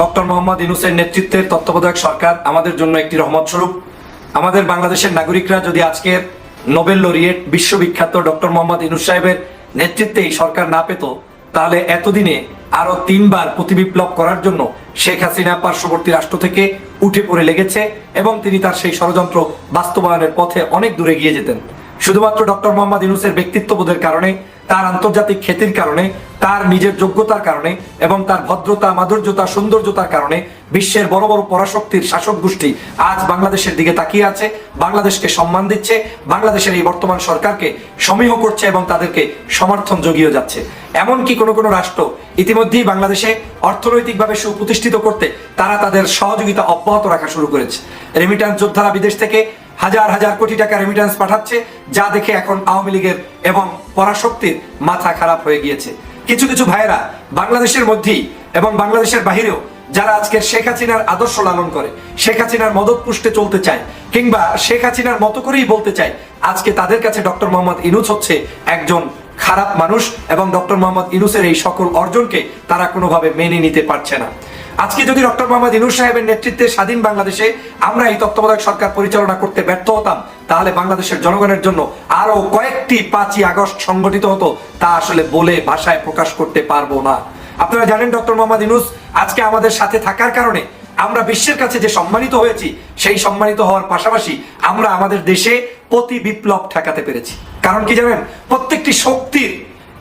Doctor Mohammad ইউনুসের নেতৃত্বের তত্ত্বাবধায়ক সরকার আমাদের জন্য একটি রহমত স্বরূপ আমাদের বাংলাদেশের নাগরিকরা যদি আজকের নোবেল লরিয়েট বিশ্ববিখ্যাত ডক্টর মোহাম্মদ ইউনুস সাহেবের নেতৃত্বে এই সরকার না পেত, তাহলে এতদিনে আরও তিনবার প্রতিবিপ্লব করার জন্য শেখ হাসিনা পার্শ্ববর্তী রাষ্ট্র থেকে উঠে পড়ে লেগেছে এবং তিনি তার সেই ষড়যন্ত্র বাস্তবায়নের পথে অনেক দূরে গিয়ে যেতেন। শুধুমাত্র ডক্টর মোহাম্মদ ইউনুসের ব্যক্তিত্ববোধের কারণে, তার আন্তর্জাতিক খ্যাতির কারণে, তার নিজের যোগ্যতার কারণে এবং তার ভদ্রতা, মাধুর্যতা, সৌন্দর্যতার কারণে বিশ্বের বড় বড় পরাশক্তির শাসক গোষ্ঠী আজ বাংলাদেশের দিকে তাকিয়ে আছে, বাংলাদেশকে সম্মান দিচ্ছে, বাংলাদেশের এই বর্তমান সরকারকে সমীহ করছে এবং তাদেরকে সমর্থন জগিয়ে যাচ্ছে। এমনকি কোনো কোনো রাষ্ট্র ইতিমধ্যেই বাংলাদেশে অর্থনৈতিকভাবে সুপ্রতিষ্ঠিত করতে তারা তাদের সহযোগিতা অব্যাহত রাখা শুরু করেছে। রেমিটান্স যোদ্ধারা বিদেশ থেকে হাজার হাজার কোটি টাকা রেমিটেন্স পাঠাচ্ছে, যা দেখে এখন আওয়ামী লীগের এবং পরাশক্তির মাথা খারাপ হয়ে গিয়েছে। কিছু কিছু ভাইয়েরা বাংলাদেশের মধ্যেই এবং বাংলাদেশের বাহিরেও, যারা আজকে শেখ হাসিনার আদর্শ লালন করে, শেখ হাসিনার মদত পুষ্টে চলতে চায়, কিংবা শেখ হাসিনার মতো করেই বলতে চায়, আজকে তাদের কাছে ডক্টর মোহাম্মদ ইনুস হচ্ছে একজন খারাপ মানুষ এবং ডক্টর মোহাম্মদ ইনুসের এই সকল অর্জনকে তারা কোনোভাবে মেনে নিতে পারছে না। আজকে যদি ডক্টর মোহাম্মদ ইনুস সাহেবের নেতৃত্বে স্বাধীন বাংলাদেশে আমরা এই তত্ত্বাবধায়ক সরকার পরিচালনা করতে ব্যর্থ হতাম, তাহলে বাংলাদেশের জনগণের জন্য আরও কয়েকটি পাঁচই আগস্ট সংগঠিত হতো, তা আসলে বলে ভাষায় প্রকাশ করতে পারব না। আপনারা জানেন ডক্টর মোহাম্মদ ইনুস আজকে আমাদের সাথে থাকার কারণে আমরা বিশ্বের কাছে যে সম্মানিত হয়েছি, সেই সম্মানিত হওয়ার পাশাপাশি আমরা আমাদের দেশে প্রতি বিপ্লব ঠেকাতে পেরেছি। কারণ কি জানেন? প্রত্যেকটি শক্তির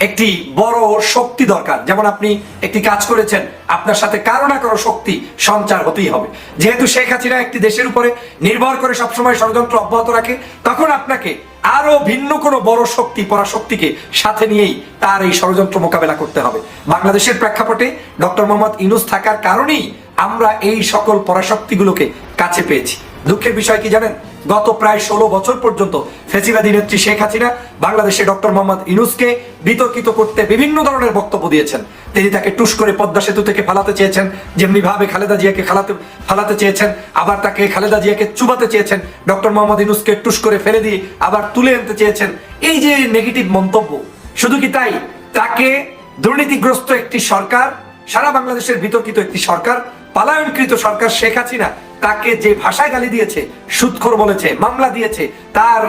একটি বড় শক্তি দরকার। যেমন আপনি একটি কাজ করেছেন, আপনার সাথে কারও না কারও শক্তি সঞ্চার হতেই হবে। যেহেতু শেখ হাসিনা একটি দেশের উপরে নির্ভর করে সবসময় ষড়যন্ত্র অব্যাহত রাখে, তখন আপনাকে আরও ভিন্ন কোনো বড় শক্তি, পরাশক্তিকে সাথে নিয়েই তার এই ষড়যন্ত্র মোকাবেলা করতে হবে। বাংলাদেশের প্রেক্ষাপটে ডক্টর মোহাম্মদ ইনুস থাকার কারণেই আমরা এই সকল পরাশক্তিগুলোকে কাছে পেয়েছি। দুঃখের বিষয় কি জানেন? গত প্রায় ষোলো বছর পর্যন্ত ফেসিবাদী নেত্রী শেখ হাসিনা বাংলাদেশে ডক্টর মোহাম্মদ ইনুসকে বিতর্কিত করতে বিভিন্ন ধরনের বক্তব্য দিয়েছেন। তিনি তাকে টুস করে পদ্মা সেতু থেকে ফালাতে চেয়েছেন, যেমনি ভাবে খালেদা জিয়াকে খালাতে ফালাতে চেয়েছেন, আবার তাকে খালেদা জিয়াকে চুবাতে চেয়েছেন, ডক্টর মোহাম্মদ ইনুসকে টুস করে ফেলে দিয়ে আবার তুলে আনতে চেয়েছেন। এই যে নেগেটিভ মন্তব্য, শুধু কি তাই? তাকে দুর্নীতিগ্রস্ত একটি সরকার, সারা বাংলাদেশের বিতর্কিত একটি সরকার, পালায়নকৃত সরকার শেখ হাসিনা তাকে যে ভাষায় গালি দিয়েছে, সুৎখর বলেছে, মামলা দিয়েছে, তার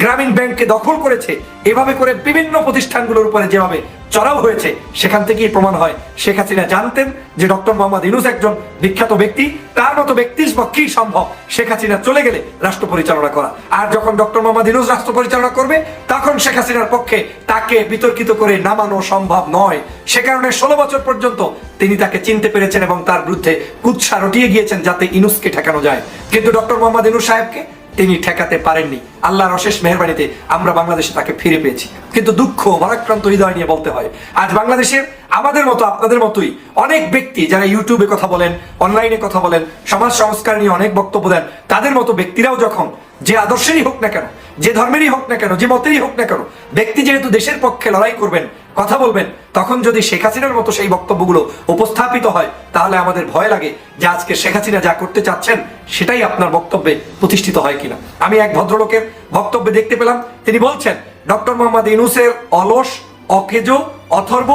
গ্রামীণ ব্যাংককে দখল করেছে, এভাবে করে বিভিন্ন প্রতিষ্ঠানগুলোর উপরে যেভাবে চড়াও হয়েছে। সেখান থেকেই প্রমাণ হয়। শেখ হাসিনা জানতেন যে ডক্টর মোহাম্মদ ইনুস একজন বিখ্যাত ব্যক্তি। তার মতো ব্যক্তির পক্ষেই সম্ভব? শেখ হাসিনা চলে গেলে রাষ্ট্র পরিচালনা করা। আর যখন ডক্টর মোহাম্মদ ইনুস রাষ্ট্র পরিচালনা করবে, তখন শেখ হাসিনার পক্ষে তাকে বিতর্কিত করে নামানো সম্ভব নয়। সে কারণে ষোলো বছর পর্যন্ত তিনি তাকে চিনতে পেরেছেন এবং তার বিরুদ্ধে কুৎসা রটিয়ে গিয়েছেন যাতে ইনুসকে ঠেকানো যায়। কিন্তু ডক্টর মোহাম্মদ ইনুস সাহেবকে তিনি ঠেকাতে পারেননি। আল্লাহর অশেষ মেহরবানিতে আমরা বাংলাদেশে তাকে ফিরে পেয়েছি। কিন্তু দুঃখ, ভারাক্রান্ত হৃদয় নিয়ে বলতে হয়, আজ বাংলাদেশের আমাদের মতো, আপনাদের মতোই অনেক ব্যক্তি যারা ইউটিউবে কথা বলেন অনলাইনে কথা বলেন, সমাজ সংস্কার নিয়ে অনেক বক্তব্য দেন, তাদের মতো ব্যক্তিরাও যখন যে আদর্শেরই হোক না কেন, যে ধর্মেরই হোক না কেন, যে মতেরই হোক না কেন, ব্যক্তি যেহেতু দেশের পক্ষে লড়াই করবেন কথা বলবেন। তখন যদি শেখ হাসিনার মতো সেই বক্তব্যগুলো উপস্থাপিত হয়, তাহলে আমাদের ভয় লাগে যে আজকে শেখ হাসিনা যা করতে চাচ্ছেন, সেটাই আপনার বক্তব্যে প্রতিষ্ঠিত হয় কিনা। আমি এক ভদ্রলোকের বক্তব্যে দেখতে পেলাম, তিনি বলছেন, ডক্টর মোহাম্মদ ইনুসের অলস, অকেজো, অথর্ব,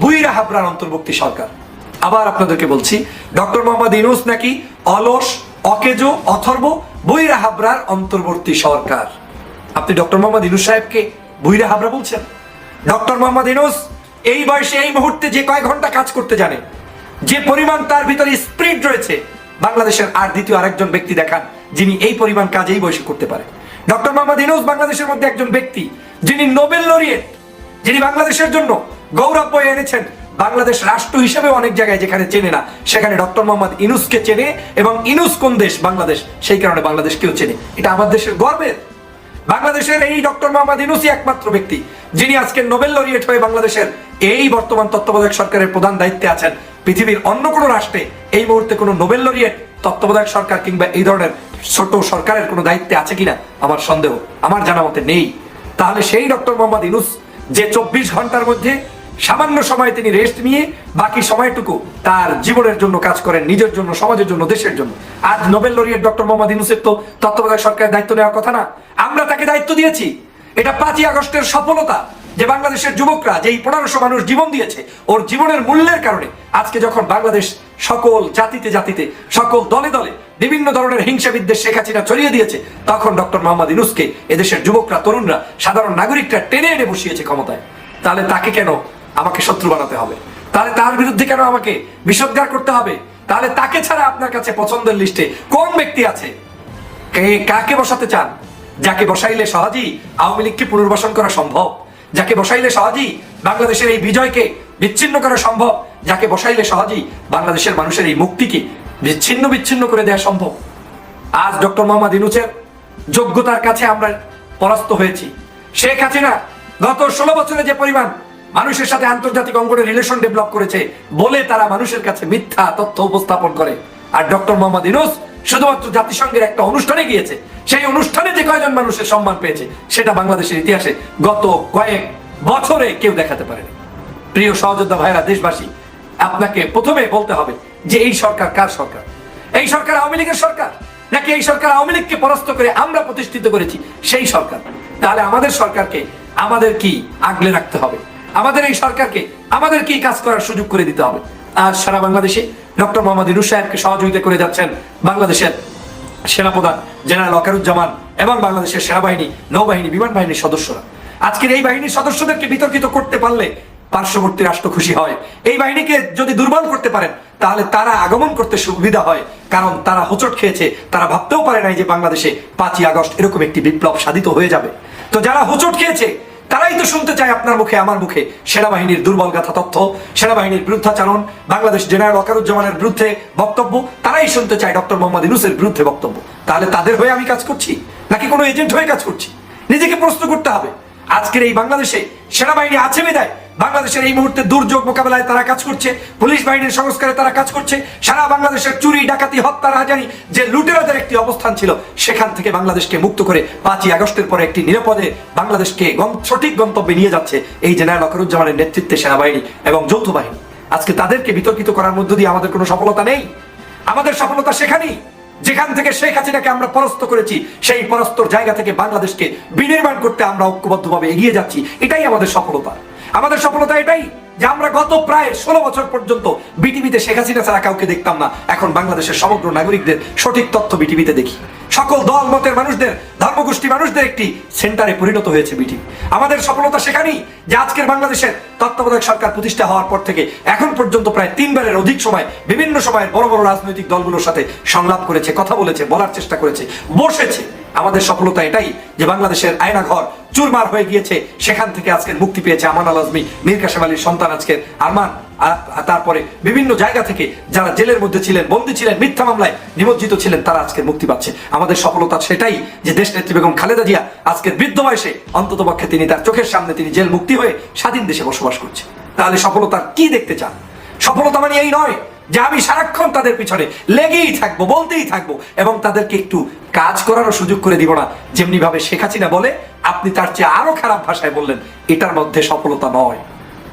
বুইরা হাবরার অন্তর্ভুক্তি সরকার। আবার আপনাদেরকে বলছি, ডক্টর মোহাম্মদ ইনুস নাকি অলস, অকেজো, অথর্ব, বইরা হাবরার অন্তর্বর্তী সরকার? আপনি ডক্টর মোহাম্মদ ইনুস সাহেবকে বইরা হাবরা বলছেন? ডক্টর মোহাম্মদ ইনুস এই বয়সে এই মুহূর্তে যে কয় ঘণ্টা কাজ করতে জানে, যে পরিমাণ তার ভিতরে স্প্রিট রয়েছে, বাংলাদেশের আর দ্বিতীয় আরেকজন ব্যক্তি দেখান, যিনি এই পরিমাণ কাজ এই বয়সে করতে পারে। ডক্টর মোহাম্মদ ইনুস বাংলাদেশের মধ্যে একজন ব্যক্তি, যিনি নোবেল লরিয়েট, যিনি বাংলাদেশের জন্য গৌরব বয়ে এনেছেন, বাংলাদেশ রাষ্ট্র হিসেবে অনেক জায়গায় যেখানে চেনে না, সেখানে ডক্টর মোহাম্মদ ইনুসকে চেনে এবং ইনুস কোন দেশ, বাংলাদেশ, সেই কারণে বাংলাদেশকেও চেনে। এটা আমার দেশের গর্বের। বাংলাদেশের এই ডক্টর মোহাম্মদ ইনুসি একমাত্র ব্যক্তি, যিনি আজকে নোবেল লরিয়েট হয়ে বাংলাদেশের এই বর্তমান তত্ত্বাবধায়ক সরকারের প্রধান দায়িত্বে আছেন। পৃথিবীর অন্য কোনো রাষ্ট্রে এই মুহূর্তে কোনো নোবেল লরিয়েট তত্ত্বাবধায়ক সরকার কিংবা এই ধরনের ছোট সরকারের কোনো দায়িত্বে আছে কিনা আমার সন্দেহ, আমার জানা মতে নেই। তাহলে সেই ডক্টর মোহাম্মদ ইনুস যে চব্বিশ ঘণ্টার মধ্যে সামান্য সময় তিনি রেস্ট নিয়ে বাকি সময়টুকু তার জীবনের জন্য কাজ করেন, নিজের জন্য, সমাজের জন্য, দেশের জন্য। আজ নোবেল লরিয়েট ডক্টর মোহাম্মদ ইনুসের তো তত্ত্বাবধায়ক সরকারের দায়িত্ব নেওয়ার কথা না। আমরা তাকে দায়িত্ব দিয়েছি। এটা পাঁচই আগস্টের সফলতা যে বাংলাদেশের যুবকরা, যেই পনেরোশো মানুষ জীবন দিয়েছে, ওর জীবনের মূল্যের কারণে আজকে যখন বাংলাদেশ সকল জাতিতে জাতিতে, সকল দলে দলে বিভিন্ন ধরনের হিংসা বিদ্বেষ শেখ হাসিনা ছড়িয়ে দিয়েছে, তখন ডক্টর মোহাম্মদ ইনুসকে এদেশের যুবকরা, তরুণরা, সাধারণ নাগরিকরা টেনে এনে বসিয়েছে ক্ষমতায়। তাহলে তাকে কেন আমাকে শত্রু বানাতে হবে। তাহলে তার বিরুদ্ধে কেন আমাকে বিষোদ্গার করতে হবে? তাহলে তাকে ছাড়া আপনার কাছে পছন্দের লিস্টে কোন ব্যক্তি আছে? কাকে বসাতে চান? যাকে বসাইলে সহজেই আওয়ামী লীগকে পুনর্বাসন করা সম্ভব? যাকে বসাইলে সহজেই বাংলাদেশের এই বিজয়কে বিচ্ছিন্ন করা সম্ভব? যাকে বসাইলে সহজেই বাংলাদেশের মানুষের এই মুক্তিকে বিচ্ছিন্ন বিচ্ছিন্ন করে দেওয়া সম্ভব? আজ ডক্টর মোহাম্মদ ইনুসের যোগ্যতার কাছে আমরা পরাস্ত হয়েছি। শেখ হাসিনা গত ষোলো বছরে যে পরিমাণ মানুষের সাথে আন্তর্জাতিক অঙ্গনে রিলেশন ডেভেলপ করেছে বলে তারা মানুষের কাছে মিথ্যা তথ্য উপস্থাপন করে। আর ডক্টর মোহাম্মদ ইনুস শুধুমাত্র জাতিসংঘের একটা অনুষ্ঠানে গিয়েছে। সেই অনুষ্ঠানে যে কয়জন মানুষের সম্মান পেয়েছে, সেটা বাংলাদেশের ইতিহাসে গত কয়েক বছরে কেউ দেখাতে পারেনি। প্রিয় সহযোদ্ধা ভাইরা, দেশবাসী, আপনাকে প্রথমে বলতে হবে যে এই সরকার কার সরকার? এই সরকার আওয়ামী লীগের সরকার? নাকি এই সরকার আওয়ামী লীগকে পরাস্ত করে আমরা প্রতিষ্ঠিত করেছি সেই সরকার? তাহলে আমাদের সরকারকে আমাদের কি আগলে রাখতে হবে? আমাদের এই সরকারকে আমাদের কি কাজ করার সুযোগ করে দিতে হবে। আজ সারা বাংলাদেশে ডক্টর মোহাম্মদ ইনুস সাহেবকে সহযোগিতা করে যাচ্ছেন বাংলাদেশের সেনাপ্রধান জেনারেল অকারুজ্জামান এবং বাংলাদেশের সেনাবাহিনী, নৌবাহিনী, বিমান বাহিনীর সদস্যরা। আজকের এই বাহিনীর সদস্যদেরকে বিতর্কিত করতে পারলে পার্শ্ববর্তী রাষ্ট্র খুশি হয়। এই বাহিনীকে যদি দুর্বল করতে পারেন, তাহলে তারা আগমন করতে সুবিধা হয়। কারণ তারা হোঁচট খেয়েছে, তারা ভাবতেও পারে নাই যে বাংলাদেশে পাঁচই আগস্ট এরকম একটি বিপ্লব সাধিত হয়ে যাবে। তো যারা হোঁচট খেয়েছে তারাই তো শুনতে চায় আপনার মুখে, আমার মুখে। সেনাবাহিনীর দুর্বল গাথা তথ্য, সেনাবাহিনীর বিরুদ্ধাচারণ, বাংলাদেশ জেনারেল অকারুজ্জামানের বিরুদ্ধে বক্তব্য, তারাই শুনতে চায় ডক্টর মোহাম্মদ ইউনুসের বিরুদ্ধে বক্তব্য। তাহলে তাদের হয়ে আমি কাজ করছি? নাকি কোনো এজেন্ট হয়ে কাজ করছি? নিজেকে প্রশ্ন করতে হবে। আজকের এই বাংলাদেশে সেনাবাহিনী আছে বিদায়? বাংলাদেশের এই মুহূর্তে দুর্যোগ মোকাবেলায় তারা কাজ করছে, পুলিশ বাহিনীর সংস্কারে তারা কাজ করছে, সারা বাংলাদেশের চুরি, ডাকাতি, হত্যা, রাজানি, যে লুটেরাদের একটি অবস্থান ছিল, সেখান থেকে বাংলাদেশকে মুক্ত করে পাঁচই আগস্টের পরে একটি নিরাপদে বাংলাদেশকে সঠিক গন্তব্যে নিয়ে যাচ্ছে এই জেনারেল অকরুজ্জামানের নেতৃত্বে সেনাবাহিনী এবং যৌথ বাহিনী। আজকে তাদেরকে বিতর্কিত করার মধ্য দিয়ে আমাদের কোনো সফলতা নেই। আমাদের সফলতা সেখানেই। যেখান থেকে শেখ হাসিনাকে আমরা পরাস্ত করেছি, সেই পরাস্তর জায়গা থেকে বাংলাদেশকে বিনির্মাণ করতে আমরা ঐক্যবদ্ধভাবে এগিয়ে যাচ্ছি। এটাই আমাদের সফলতা। আমাদের সফলতা এটাই যে আমরা গত প্রায় ষোলো বছর পর্যন্ত বিটিভিতে শেখ হাসিনা ছাড়া কাউকে দেখতাম না। এখন বাংলাদেশের সমগ্র নাগরিকদের সঠিক তথ্য বিটিভিতে দেখি। সকল দল, মতের মানুষদের ধর্মগোষ্ঠী মানুষদের একটি সেন্টারে পরিণত হয়েছে বিটিভি আমাদের সফলতা সেখানেই, যে আজকের বাংলাদেশের তত্ত্বাবধায়ক সরকার প্রতিষ্ঠা হওয়ার পর থেকে এখন পর্যন্ত প্রায় তিনবারের অধিক সময় বিভিন্ন সময়ের বড় বড় রাজনৈতিক দলগুলোর সাথে সংলাপ করেছে, কথা বলেছে, বলার চেষ্টা করেছে, বসেছে। আমাদের সফলতা এটাই যে বাংলাদেশের আয়নাঘর চুরমার হয়ে গিয়েছে। সেখান থেকে আজকের মুক্তি পেয়েছে আমান আল আজমি, মীর কাসেম আলীর সন্তান আজকের আরমান। তারপরে বিভিন্ন জায়গা থেকে যারা জেলের মধ্যে ছিলেন, বন্দী ছিলেন, মিথ্যা মামলায় নিমজ্জিত ছিলেন, তারা আজকের মুক্তি পাচ্ছে। আমাদের সফলতা সেটাই যে দেশ নেত্রী বেগম খালেদা জিয়া আজকের বৃদ্ধ বয়সে অন্তত পক্ষে তিনি তার চোখের সামনে তিনি জেল মুক্তি হয়ে স্বাধীন দেশে বসবাস করছে তাহলে সফলতার কি দেখতে চান? সফলতা মানে এই নয় যে আমি সারাক্ষণ তাদের পিছনে লেগেই থাকব, বলতেই থাকব এবং তাদেরকে একটু কাজ করারও সুযোগ করে দিব না। যেমনি ভাবে শেখ হাসিনা বলে, আপনি তার চেয়ে আরও খারাপ ভাষায় বললেন, এটার মধ্যে সফলতা নয়।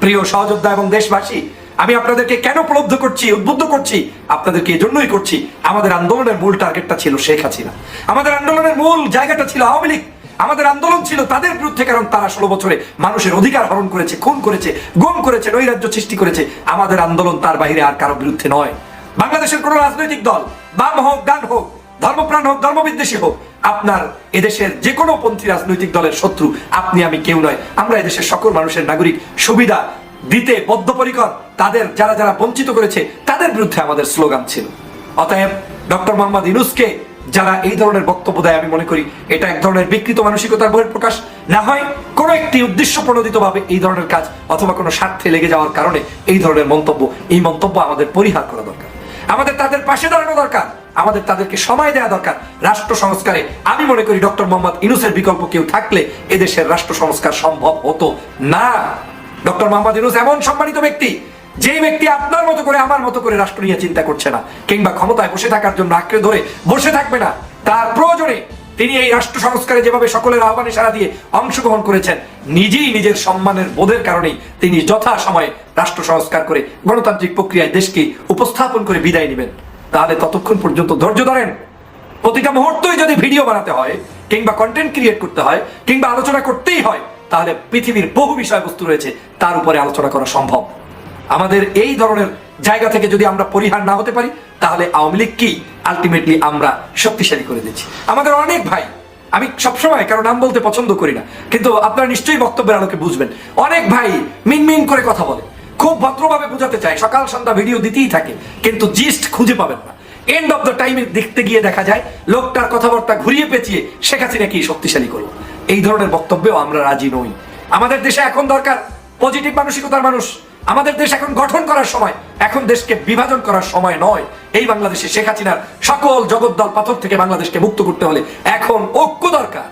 প্রিয় সহযোদ্ধা এবং দেশবাসী আমি আপনাদেরকে কেন প্রলব্ধ করছি, উদ্বুদ্ধ করছি? আপনাদেরকে এজন্যই করছি। আমাদের আন্দোলনের মূল টার্গেটটা ছিল শেখ হাসিনা। আমাদের আন্দোলনের মূল জায়গাটা ছিল আওয়ামী লীগ। আমাদের আন্দোলন ছিল তাদের বিরুদ্ধে, কারণ তারা ষোলো বছরে মানুষের অধিকার হরণ করেছে, খুন করেছে, গুম করেছে, নৈরাজ্য সৃষ্টি করেছে। আমাদের আন্দোলন তার বাইরে আর কারও বিরুদ্ধে নয়। বাংলাদেশের কোন রাজনৈতিক দল, বাম হোক, ডান হোক, ধর্মপ্রাণ হোক, ধর্মবিদ্বেষী হোক, আপনার এদেশের যে কোনো পন্থী রাজনৈতিক দলের শত্রু, আপনি, আমি কেউ নয়। আমরা এদেশের সকল মানুষের নাগরিক, সুবিধা দিতে বদ্ধপরিকর, তাদের যারা যারা বঞ্চিত করেছে, তাদের বিরুদ্ধে আমাদের স্লোগান ছিল। অতএব ডক্টর মোহাম্মদ ইনুসকে যারা এই ধরনের বক্তব্য দেয়, আমি মনে করি এটা এক ধরনের বিকৃত মানসিকতার বহিঃপ্রকাশ। না হয় কোনো একটি উদ্দেশ্য প্রণোদিত ভাবে এই ধরনের কাজ অথবা কোনো স্বার্থে লেগে যাওয়ার কারণে এই ধরনের মন্তব্য, এই মন্তব্য আমাদের পরিহার করা দরকার। আমাদের তাদের পাশে দাঁড়ানো দরকার, আমাদের তাদেরকে সময় দেওয়া দরকার। রাষ্ট্র সংস্কারে আমি মনে করি ডক্টর মোহাম্মদ ইনুসের বিকল্প কেউ থাকলে এদেশের রাষ্ট্র সংস্কার সম্ভব হতো না। ডক্টর মোহাম্মদ ইনুস এমন সম্মানিত ব্যক্তি যে ব্যক্তি আপনার মতো করে, আমার মতো করে রাষ্ট্র নিয়ে চিন্তা করছে না, কিংবা ক্ষমতায় বসে থাকার জন্য আঁকড়ে ধরে বসে থাকবে না, তার প্রয়োজনে তিনি এই রাষ্ট্র সংস্কারে যেভাবে সকলের আহ্বানে সারা দিয়ে অংশগ্রহণ করেছেন, নিজেই নিজের সম্মানের বোধের কারণেই তিনি যথা সময়ে রাষ্ট্র সংস্কার করে গণতান্ত্রিক প্রক্রিয়ায় দেশকে উপস্থাপন করে বিদায় নেবেন। তাহলে ততক্ষণ পর্যন্ত ধৈর্য ধরেন, প্রতিটা মুহূর্তই যদি ভিডিও বানাতে হয়, কিংবা কন্টেন্ট ক্রিয়েট করতে হয়, কিংবা আলোচনা করতেই হয় তাহলে পৃথিবীর বহু বিষয়বস্তু রয়েছে, তার উপরে আলোচনা করা সম্ভব। আমাদের এই ধরনের জায়গা থেকে যদি আমরা পরিহার না হতে পারি, তাহলে আওয়ামী লীগ কি? আলটিমেটলি আমরা শক্তিশালী করে দিচ্ছি। আমাদের অনেক ভাই, আমি সবসময় কারও নাম বলতে পছন্দ করি না, কিন্তু আপনারা নিশ্চয়ই বক্তব্যের আলোকে বুঝবেন। অনেক ভাই মিনমিন করে কথা বলে, খুব ভদ্রভাবে বোঝাতে চায়, সকাল সন্ধ্যা ভিডিও দিতেই থাকে, কিন্তু জিস্ট খুঁজে পাবেন না। এন্ড অফ দ্য টাইমে দেখতে গিয়ে দেখা যায়, লোকটার কথাবার্তা ঘুরিয়ে পেঁচিয়ে শেখ হাসিনাকে শক্তিশালী করব এই ধরনের বক্তব্যেও আমরা রাজি নই। আমাদের দেশে এখন দরকার পজিটিভ মানসিকতার মানুষ। আমাদের দেশ এখন গঠন করার সময়। এখন দেশকে বিভাজন করার সময় নয়। এই বাংলাদেশে শেখ হাসিনার সকল জগদ্দল পাথর থেকে বাংলাদেশকে মুক্ত করতে হলে এখন ঐক্য দরকার।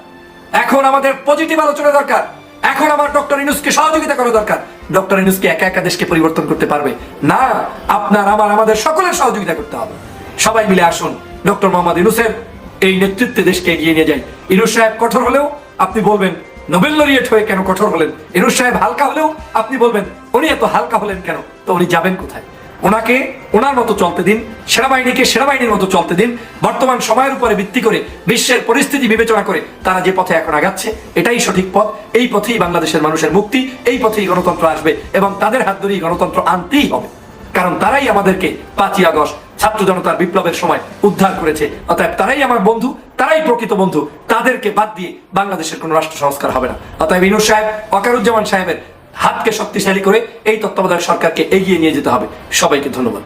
এখন আমাদের পজিটিভ আলোচনা দরকার। এখন আমার ডক্টর ইনুসকে সহযোগিতা করা দরকার। ডক্টর ইনুসকে একা একা দেশকে পরিবর্তন করতে পারবে? না, আপনার, আমার, আমাদের সকলের সহযোগিতা করতে হবে। সবাই মিলে আসুন, ডক্টর মোহাম্মদ ইনুসের এই নেতৃত্বে দেশকে এগিয়ে নিয়ে যাই। ইনুস সাহেব কঠোর হলেও আপনি বলবেন, নোবেল লরিয়েট হয়ে কেন কঠোর হলেন? ইনুস সাহেব হালকা হলেও আপনি বলবেন, উনি এত হালকা হলেন কেন? তো উনি যাবেন কোথায়? ওনাকে ওনার মতো চলতে দিন, সেনাবাহিনীকে সেনাবাহিনীর মতো চলতে দিন, বর্তমান সময়ের উপরে ভিত্তি করে বিশ্বের পরিস্থিতি বিবেচনা করে তারা যে পথে এখন আগাচ্ছে, এটাই সঠিক পথ। এই পথেই বাংলাদেশের মানুষের মুক্তি, এই পথেই গণতন্ত্র আসবে এবং তাদের হাত ধরেই গণতন্ত্র আনতেই হবে। কারণ তারাই আমাদেরকে পাঁচই আগস্ট ছাত্র জনতার বিপ্লবের সময় উদ্ধার করেছে। অতএব তারাই আমার বন্ধু, তারাই প্রকৃত বন্ধু। তাদেরকে বাদ দিয়ে বাংলাদেশের কোনো রাষ্ট্র সংস্কার হবে না। অতএব ইনুর সাহেব, অকারুজ্জামান সাহেবের হাতকে শক্তিশালী করে এই তত্ত্বাবধায়ক সরকারকে এগিয়ে নিয়ে যেতে হবে। সবাইকে ধন্যবাদ।